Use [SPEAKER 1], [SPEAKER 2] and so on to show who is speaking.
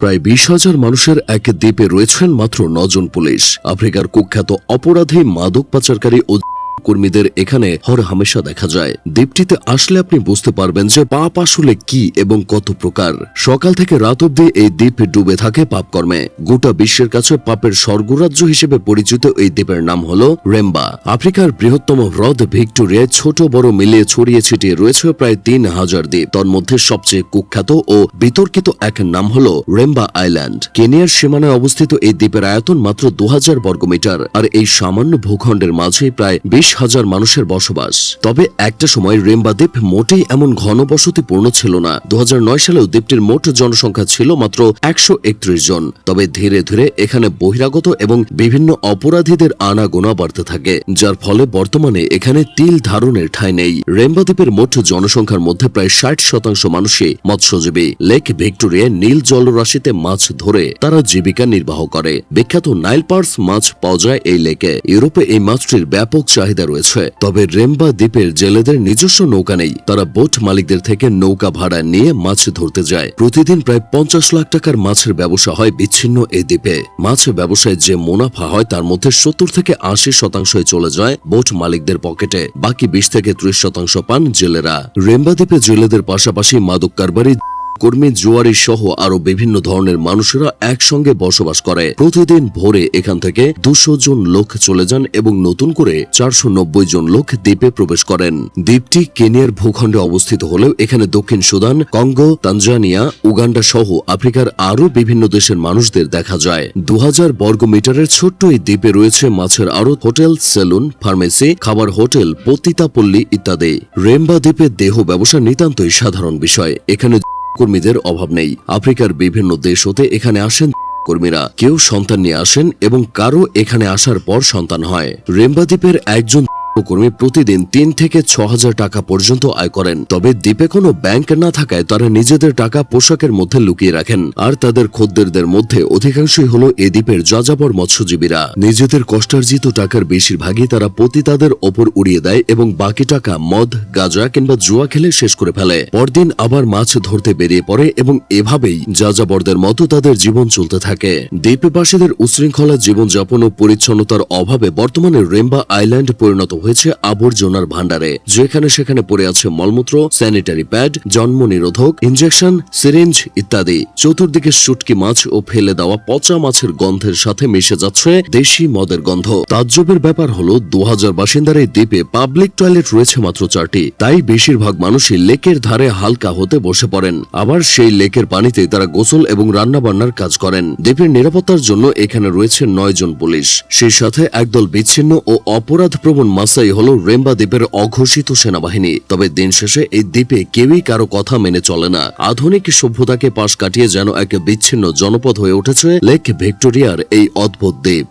[SPEAKER 1] প্রায় বিশ হাজার মানুষের এক দ্বীপে রয়েছেন মাত্র নজন পুলিশ। আফ্রিকার কুখ্যাত অপরাধী মাদক পাচারকারী ও কর্মীদের এখানে হর হামেশা দেখা যায়। দ্বীপটিতে আসলে আপনি বুঝতে পারবেন যে পাপ আসলে কি এবং কত প্রকার। সকাল থেকে রাত অব্দি এই দ্বীপ ডুবে থাকে পাপকর্মে গোটা বিশ্বের কাছে পাপের স্বর্গরাজ্য হিসেবে পরিচিত এই দ্বীপের নাম হল রেম্বা। আফ্রিকার বৃহত্তম হ্রদ ভিক্টোরিয়ায় ছোট, বড়, মিলিয়ে ছড়িয়ে ছিটিয়ে রয়েছে প্রায় তিন হাজার দ্বীপ। তন্মধ্যে সবচেয়ে কুখ্যাত ও বিতর্কিত এক নাম হল রেম্বা আইল্যান্ড। কেনিয়ার সীমানায় অবস্থিত এই দ্বীপের আয়তন মাত্র দু হাজার বর্গমিটার, আর এই সামান্য ভূখণ্ডের মাঝে প্রায় বিশ হাজার মানুষের বসবাস। তবে একটা সময় রেম্বা দ্বীপ মোটেই এমন ঘনবসতিপূর্ণ ছিল না। দু হাজার নয় সালেও দ্বীপটির মোট জনসংখ্যা ছিল মাত্র একশো একত্রিশ জন। তবে ধীরে ধীরে এখানে বহিরাগত এবং বিভিন্ন অপরাধীদের আনাগোনা বাড়তে থাকে, যার ফলে বর্তমানে এখানে তিল ধারণের ঠাঁই নেই। রেম্বা দ্বীপের মোট জনসংখ্যার মধ্যে প্রায় ষাট শতাংশ মানুষই মৎস্যজীবী। লেক ভিক্টোরিয়ায় নীল জলরাশিতে মাছ ধরে তারা জীবিকা নির্বাহ করে। বিখ্যাত নাইল পার্স মাছ পাওয়া যায় এই লেকে। ইউরোপে এই মাছটির ব্যাপক চাহিদা রয়েছে। তবে রেম্বা দ্বীপের জেলেদের নিজস্ব নৌকা নেই। তারা বোট মালিকদের থেকে নৌকা ভাড়া নিয়ে মাছ ধরতে যায়। প্রতিদিন প্রায় পঞ্চাশ লাখ টাকার মাছের ব্যবসা হয় বিচ্ছিন্ন এই দ্বীপে। মাছ ব্যবসায় যে মুনাফা হয়, তার মধ্যে সত্তর থেকে আশি শতাংশই চলে যায় বোট মালিকদের পকেটে। বাকি বিশ থেকে ত্রিশ শতাংশ পান জেলেরা। রেম্বা দ্বীপে জেলেদের পাশাপাশি মাদক কারবারি কর্মী জুয়ারি সহ আরও বিভিন্ন ধরনের মানুষেরা একসঙ্গে বসবাস করে। প্রতিদিন ভোরে এখান থেকে দুশো জন লোক চলে যান এবং নতুন করে চারশো নব্বই জন লোক দ্বীপে প্রবেশ করেন। দ্বীপটি কেনিয়ার ভূখণ্ডে অবস্থিত হলেও এখানে দক্ষিণ সুদান, কঙ্গো, তানজানিয়া, উগান্ডা সহ আফ্রিকার আরও বিভিন্ন দেশের মানুষদের দেখা যায়। দু হাজার বর্গ মিটারের ছোট্ট এই দ্বীপে রয়েছে মাছের আরও হোটেল, সেলুন, ফার্মেসি, খাবার হোটেল, পতিতাপল্লী ইত্যাদি। রেম্বা দ্বীপে দেহ ব্যবসা নিতান্তই সাধারণ বিষয়। এখানে কর্মীদের অভাব নেই। আফ্রিকার বিভিন্ন দেশ হতে এখানে আসেন কর্মীরা। কেউ সন্তান নিয়ে আসেন এবং কারও এখানে আসার পর সন্তান হয়। রেম্বা দ্বীপের একজন কর্মী প্রতিদিন তিন থেকে ছ হাজার টাকা পর্যন্ত আয় করেন। তবে দ্বীপে কোনো ব্যাংক না থাকায় তারা নিজেদের টাকা পোশাকের মধ্যে লুকিয়ে রাখেন। আর তাদের খদ্দেরদের মধ্যে অধিকাংশই হলো এ দ্বীপের যাযাবর মৎস্যজীবীরা। নিজেদের কষ্টার্জিত টাকার বেশিরভাগই তারা পতিতাদের ওপর উড়িয়ে দেয় এবং বাকি টাকা মদ, গাঁজা কিংবা জুয়া খেলে শেষ করে ফেলে। পরদিন আবার মাছ ধরতে বেরিয়ে পড়ে এবং এভাবেই যাযাবরদের মতো তাদের জীবন চলতে থাকে। দ্বীপবাসীদের উশৃঙ্খলা জীবনযাপন ও পরিচ্ছন্নতার অভাবে বর্তমানে রেম্বা আইল্যান্ড পরিণত হয়েছে আবর্জনার ভাণ্ডারে, যেখানে সেখানে পড়ে আছে মলমূত্র, স্যানিটারি প্যাড জন্ম নিরোধক ইনজেকশন, সিরিঞ্জ ইত্যাদি। চতুর্দিকে শুটকি মাছ ও ফেলে দেওয়া পচা মাছের গন্ধের সাথে মিশে যাচ্ছে দেশি মদের গন্ধ। তাজ্জবের ব্যাপার হলো দু হাজার বাসিন্দার এই দ্বীপে পাবলিক টয়লেট রয়েছে মাত্র চারটি। তাই বেশিরভাগ মানুষই লেকের ধারে হালকা হতে বসে পড়েন। আবার সেই লেকের পানিতে তারা গোসল এবং রান্না বান্নার কাজ করেন। দ্বীপের নিরাপত্তার জন্য এখানে রয়েছে নয় জন পুলিশ। সেই সাথে একদল বিচ্ছিন্ন ও অপরাধ প্রবণ মাসাই হল রেম্বা দ্বীপের অঘোষিত সেনাবাহিনী। তবে দিন শেষে এই দ্বীপে কেউই কারও কথা মেনে চলে না। আধুনিক সভ্যতাকে পাশ কাটিয়ে যেন এক বিচ্ছিন্ন জনপদ হয়ে উঠেছে লেক ভিক্টোরিয়ার এই অদ্ভুত দ্বীপ।